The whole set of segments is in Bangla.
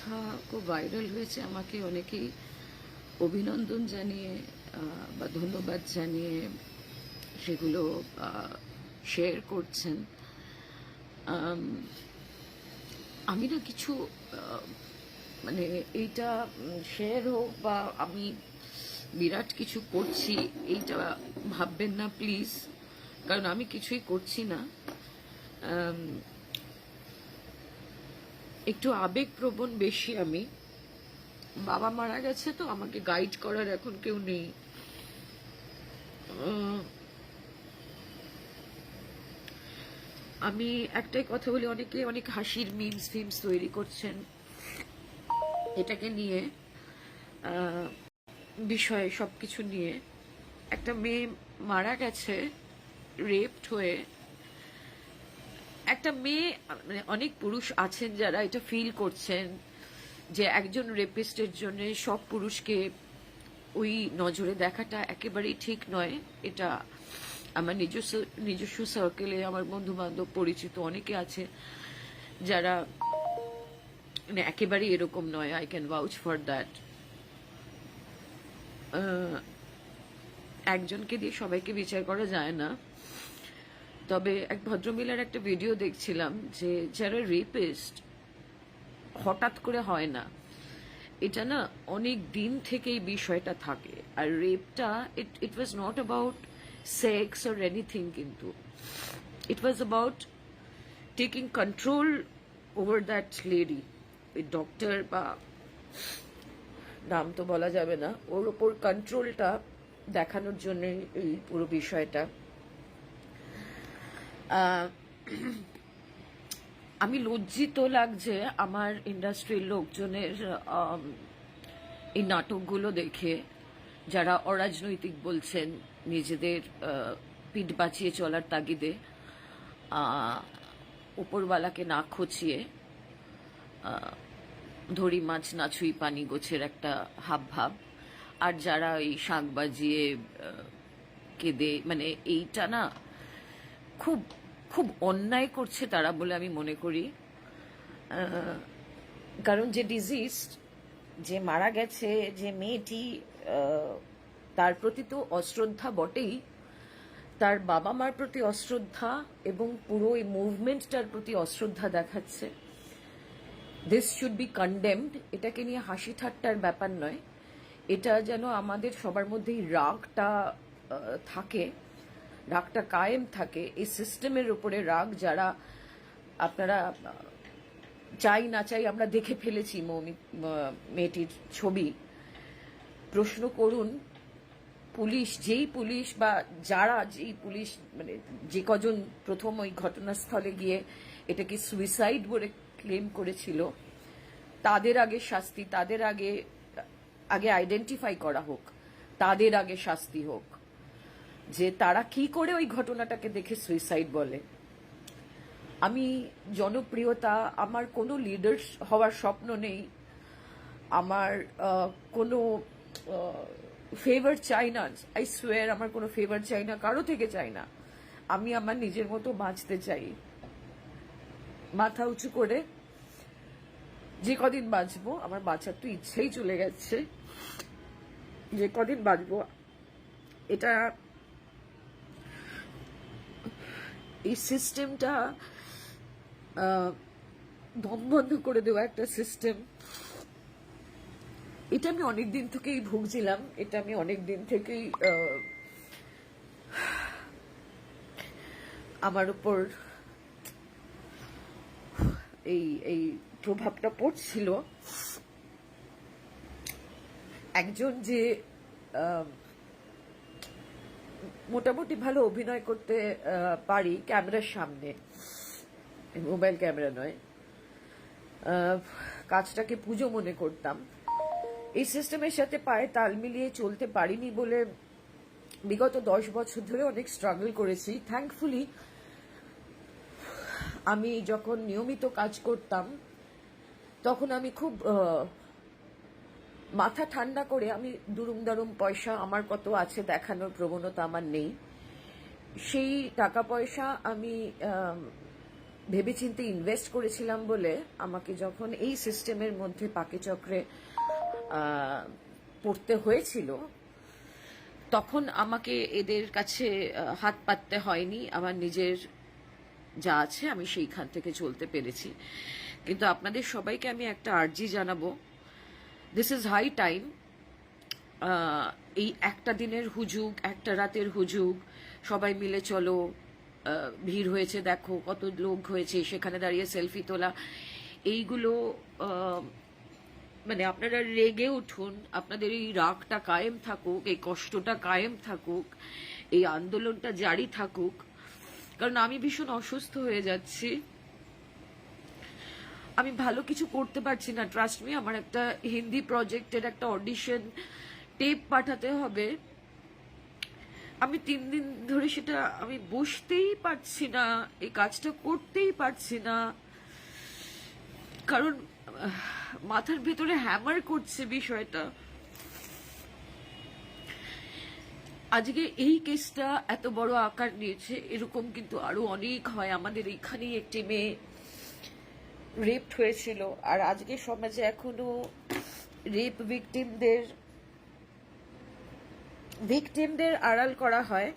কথা খুব ভাইরাল হয়েছে, আমাকে অনেকেই অভিনন্দন জানিয়ে বা ধন্যবাদ জানিয়ে সেগুলো শেয়ার করছেন। আমি না কিছু মানে এইটা শেয়ার হোক বা আমি বিরাট কিছু করছি, এইটা ভাববেন না প্লিজ কারণ আমি কিছুই করছি না। একটু আবেগপ্রবণ বেশি আমি। বাবা মারা গেছে তো, আমাকে গাইড করার এখন কেউ নেই। আমি একটাই কথা বলি, অনেকে অনেক হাসির মিমস ফিমস তৈরি করছেন। এটাকে নিয়ে বিষয়ে সবকিছু নিয়ে। একটা মেয়ে মারা গেছে রেপড হয়ে একটা মেয়ে মানে অনেক পুরুষ আছেন যারা এটা ফিল করছেন যে একজন রেপিস্টের জন্য সব পুরুষকে ওই নজরে দেখাটা একেবারেই ঠিক নয়। এটা আমার নিজস্ব নিজস্ব সার্কেলে আমার বন্ধু বান্ধব পরিচিত অনেকে আছে যারা মানে একেবারেই এরকম নয় I can vouch for that একজনকে দিয়ে সবাইকে বিচার করা যায় না। তবে এক ভদ্রমিলার একটা ভিডিও দেখছিলাম যে যারা রেপিস্ট হঠাৎ করে হয় না, এটা না অনেক দিন থেকে এই বিষয়টা থাকে। আর রেপটা it it was not about sex or anything কিন্তু। It was about taking control over that lady ওই ডক্টর বা নাম তো বলা যাবে না, ওর ওপর কন্ট্রোলটা দেখানোর জন্য এই পুরো বিষয়টা। আমি লজ্জিত লাগছে আমার ইন্ডাস্ট্রির লোকজনের এই নাটকগুলো দেখে, যারা অরাজনৈতিক বলছেন নিজেদের পিঠ বাঁচিয়ে চলার তাগিদে উপরওয়ালাকে না খচিয়ে ধরি মাছ না নাছুই পানি গোছের একটা হাব ভাব, আর যারা এই শাক বাজিয়ে কেঁদে মানে এইটা না, খুব খুব অন্যায় করছে তারা বলে আমি মনে করি। কারণ যে ডিজিজ যে মারা গেছে, যে মেয়েটি তার প্রতি তো অশ্রদ্ধা বটেই। তার বাবা মার প্রতি অশ্রদ্ধা এবং পুরো এই মুভমেন্টটার প্রতি অশ্রদ্ধা দেখাচ্ছে। দিস শুড বি কন্ডেমড এটাকে নিয়ে হাসি ঠাট্টার ব্যাপার নয়। এটা যেন আমাদের সবার মধ্যেই রাগটা থাকে। রাগটা কায়েম থাকে, এই সিস্টেমের উপরে রাগ যারা আপনারা চাই না চাই আমরা দেখে ফেলেছি মেয়েটির ছবি। প্রশ্ন করুন, পুলিশ, যেই পুলিশ বা যারা যেই পুলিশ মানে যে কজন প্রথম ওই ঘটনাস্থলে গিয়ে এটাকে সুইসাইড বলে ক্লেম করেছিল, তাদের আগে শাস্তি, তাদের আগে আগে আইডেন্টিফাই করা হোক, তাদের আগে শাস্তি হোক। যে তারা কি করে ওই ঘটনাটাকে দেখে সুইসাইড বলে। আমি জনপ্রিয়তা, আমার কোনো লিডার হওয়ার স্বপ্ন নেই। আমার কোনো ফেভার চাই না। আই সোয়ার আমার কোনো ফেভার চাই না, কারও থেকে চাই না। আমি আমার নিজের মতো বাঁচতে চাই। মাথা উঁচু করে যে কদিন বাঁচবো, আমার বাঁচার তো ইচ্ছেই চলে গেছে। যে কদিন বাঁচবো, এটা এই সিস্টেমটা দম বন্ধ করে দেওয়া একটা সিস্টেম এটা আমি অনেক দিন থেকেই ভুগছিলাম। এটা আমি অনেক দিন থেকেই আমার উপর এই এই প্রভাবটা পড়ছিল। একজন যে মোটামুটি ভালো অভিনয় করতে পারি ক্যামেরার সামনে। মোবাইল ক্যামেরা নয়। কাজটাকে পুজো মনে করতাম। এই সিস্টেমের সাথে পায়ে তাল মিলিয়ে চলতে পারিনি বলে বিগত দশ বছর ধরে অনেক স্ট্রাগল করেছি। থ্যাঙ্কফুলি আমি যখন নিয়মিত কাজ করতাম, তখন আমি খুব মাথা ঠান্ডা করে আমি দুরুম দারুম পয়সা, আমার কত আছে দেখানোর প্রবণতা আমার নেই। সেই টাকা পয়সা আমি ভেবেচিন্তে ইনভেস্ট করেছিলাম বলে আমাকে যখন এই সিস্টেমের মধ্যে পাকে চক্রে পড়তে হয়েছিল, তখন আমাকে এদের কাছে হাত পাততে হয়নি। আমার নিজের যা আছে আমি সেইখান থেকে চলতে পেরেছি। কিন্তু আপনাদের সবাইকে আমি একটা আর্জি জানাব। দিস ইজ হাই টাইম এই একটা দিনের হুজুগ, একটা রাতের হুজুগ, সবাই মিলে চলো ভিড় হয়েছে, দেখো কত লোক হয়েছে, সেখানে দাঁড়িয়ে সেলফি তোলা। এইগুলো মানে আপনারা রেগে উঠুন, আপনাদের এই রাগটা কায়েম থাকুক, এই কষ্টটা কায়েম থাকুক, এই আন্দোলনটা জারি থাকুক। কারণ আমি ভীষণ অসুস্থ হয়ে যাচ্ছি। আমি ভালো কিছু করতে পারছি না ট্রাস্ট মি আমার একটা হিন্দি প্রজেক্টের একটা অডিশন টেপ পাঠাতে হবে। আমি তিন দিন ধরে সেটা আমি বসতেই পারছি না, এই কাজটা করতেই পারছি না। কারণ মাথার ভেতরে হ্যামার করছে বিষয়টা। আজকে এই কেসটা এত বড় আকার নিয়েছে, এরকম কিন্তু আরও অনেক হয়। আমাদের এখানেই একটি মেয়ে রেপড হয়েছিল। আর আজকে সমাজে এখনও রেপ ভিকটিমদের ভিকটিমদের আড়াল করা হয়।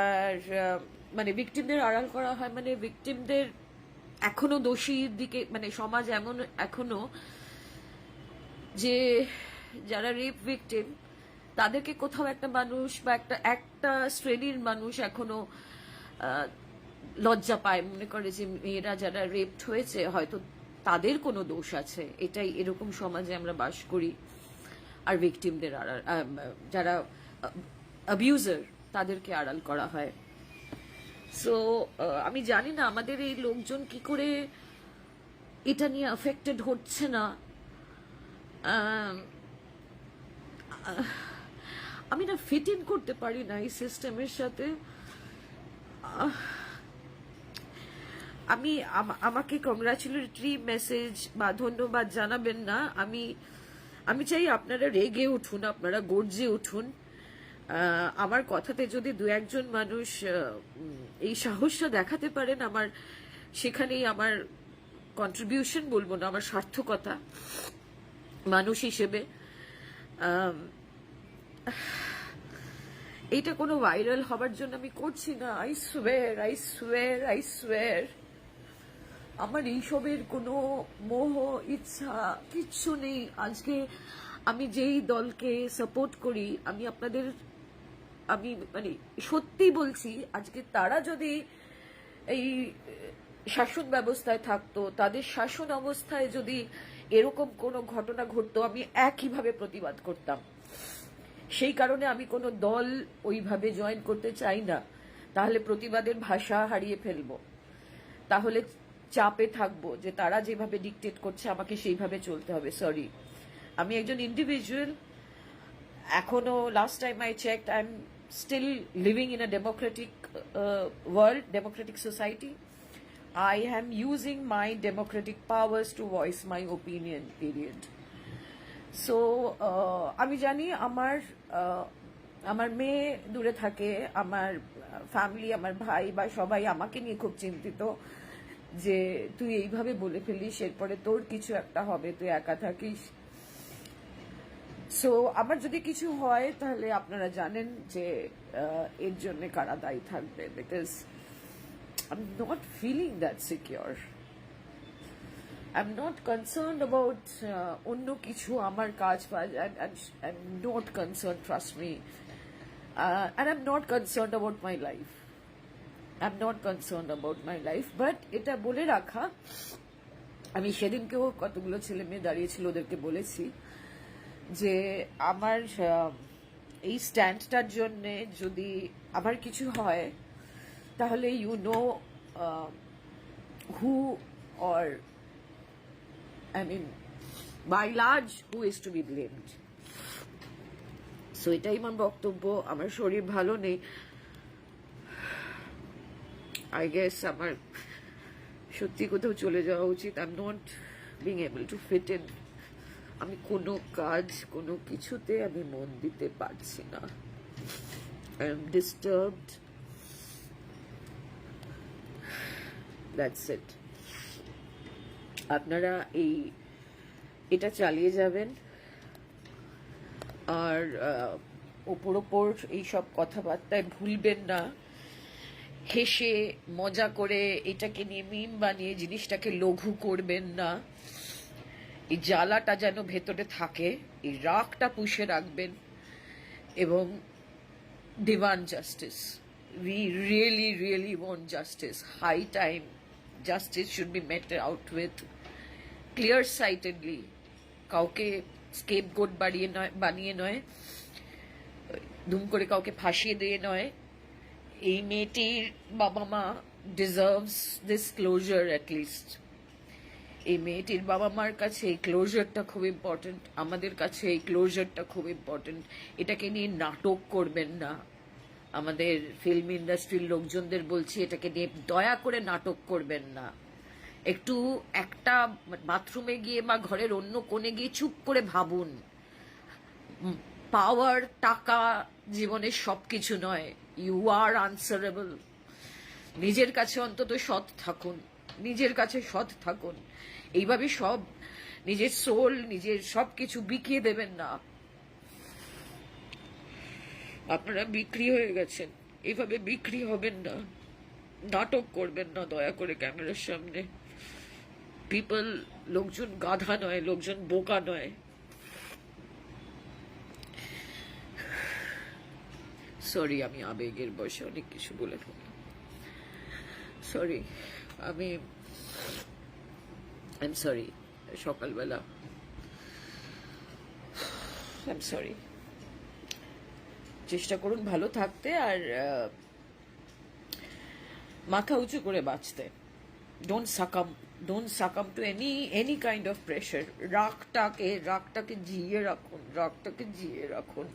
আর মানে ভিকটিমদের আড়াল করা হয় মানে ভিকটিমদের এখনও দোষীর দিকে মানে সমাজ এমন, এখনও যে যারা রেপ ভিকটিম তাদেরকে কোথাও একটা মানুষ বা একটা একটা শ্রেণির মানুষ এখনও লজ্জা পায়, মনে করে যে মেয়েরা যারা রেপড হয়েছে, হয়তো তাদের কোনো দোষ আছে। এটাই এরকম সমাজে আমরা বাস করি। আর ভিকটিমদের আড়াল যারা অ্যাবিউজার তাদেরকে আড়াল করা হয়। সো আমি জানি না আমাদের এই লোকজন কি করে এটা নিয়ে অ্যাফেক্টেড হচ্ছে না। আমি না ফিট ইন করতে পারি না এই সিস্টেমের সাথে। আমি আম- আমাকে কংগ্রাচুলেটরি মেসেজ বা ধন্যবাদ জানাবেন না। আমি আমি চাই আপনারা রেগে উঠুন, আপনারা গর্জে উঠুন। আমার কথাতে যদি দু একজন মানুষ এই সাহসটা দেখাতে পারেন, আমার সেখানেই আমার কন্ট্রিবিউশন বলব না, আমার সার্থকতা মানুষ হিসেবে। এইটা কোনো ভাইরাল হবার জন্য আমি করছি না। I swear I swear I swear আমার এইসবের কোনো মোহ, ইচ্ছা কিচ্ছু নেই। আজকে আমি যেই দলকে সাপোর্ট করি, আমি আপনাদের, আমি মানে সত্যি বলছি, আজকে তারা যদি এই শাসন ব্যবস্থায় থাকতো, তাদের শাসন অবস্থায় যদি এরকম কোনো ঘটনা ঘটতো, আমি একইভাবে প্রতিবাদ করতাম। সেই কারণে আমি কোনো দল ওইভাবে জয়েন করতে চাই না। তাহলে প্রতিবাদের ভাষা হারিয়ে ফেলব। তাহলে চাপে থাকব যে তারা যেভাবে ডিকটেট করছে আমাকে সেইভাবে চলতে হবে সরি আমি একজন ইন্ডিভিজুয়াল এখনও last time I check I am still living in a democratic world democratic society I am using my democratic powers to voice my opinion, period. So আমি জানি আমার আমার মেয়ে দূরে থাকে আমার ফ্যামিলি আমার ভাই বা সবাই আমাকে নিয়ে খুব চিন্তিত। যে তুই এইভাবে বলে ফেলিস এরপরে তোর কিছু একটা হবে তুই একা থাকিস। সো আমার যদি কিছু হয় তাহলে আপনারা জানেন যে এর জন্য কারা দায়ী থাকবে। Because I am not feeling that secure I'm not concerned about uh, অন্য কিছু আমার কাজ ফাজ and, and I'm not concerned trust me. Uh, and I'm not concerned about my life I'm not concerned about my life, but এটা বলে রাখা। আমি সেদিনকেও কতগুলো ছেলে মেয়ে দাঁড়িয়েছিল ওদেরকে বলেছি যে আমার এই স্ট্যান্ডটার জন্যে যদি আমার কিছু হয়, তাহলে you know who or I mean by large who is to be blamed? So এটাই আমার বক্তব্য। আমার শরীর ভালো নেই। আই গেস আমার সত্যি কোথাও চলে যাওয়া উচিত। I am not being able to fit in আমি কোনো কাজ, কোনো কিছুতে আমি মন দিতে পারছি না। I am disturbed that's it আপনারা এই, এটা চালিয়ে যাবেন। আর ওপর ওপর এইসব কথাবার্তায় ভুলবেন না। হেসে মজা করে এটাকে নিয়ে মিম বানিয়ে জিনিসটাকে লঘু করবেন না। এই জ্বালাটা যেন ভেতরে থাকে, এই রাগটা পুষে রাখবেন এবং demand justice We really really want justice high time justice should be met out with clear sightedly. কাউকে স্কেপ গোট বাড়িয়ে নয়, বানিয়ে নয় দুম করে কাউকে ফাঁসিয়ে দিয়ে নয়। এই মেয়েটির বাবা মা ডিজার্ভস দিস ক্লোজার অ্যাটলিস্ট এই মেয়েটির বাবা মার কাছে এই ক্লোজারটা খুব ইম্পর্টেন্ট আমাদের কাছে এই ক্লোজারটা খুব ইম্পর্টেন্ট এটাকে নিয়ে নাটক করবেন না। আমাদের ফিল্ম ইন্ডাস্ট্রির লোকজনদের বলছি, এটাকে নিয়ে দয়া করে নাটক করবেন না। একটু একটা বাথরুমে গিয়ে বা ঘরের অন্য কোণে গিয়ে চুপ করে ভাবুন। পাওয়ার, টাকা, জীবনের সবকিছু নয়। ইউ আর আনসারেবল নিজের কাছে অন্তত সৎ থাকুন। নিজের কাছে সৎ থাকুন। এইভাবে সব নিজের সোল নিজের সব কিছু বিকিয়ে দেবেন না। আপনারা বিক্রি হয়ে গেছেন। এইভাবে বিক্রি হবেন না। নাটক করবেন না দয়া করে ক্যামেরার সামনে। পিপল লোকজন গাধা নয়, লোকজন বোকা নয়। সরি আমি আবেগের বয়সে অনেক কিছু বলে ফেললাম সরি আমি আই এম সরি সকালবেলা আই এম সরি চেষ্টা করুন ভালো থাকতে আর মাথা উঁচু করে বাঁচতে। Don't succumb don't succumb to any any kind of pressure রাগটাকে রাগটাকে জিয়ে রাখুন, রাগটাকে জিয়ে রাখুন।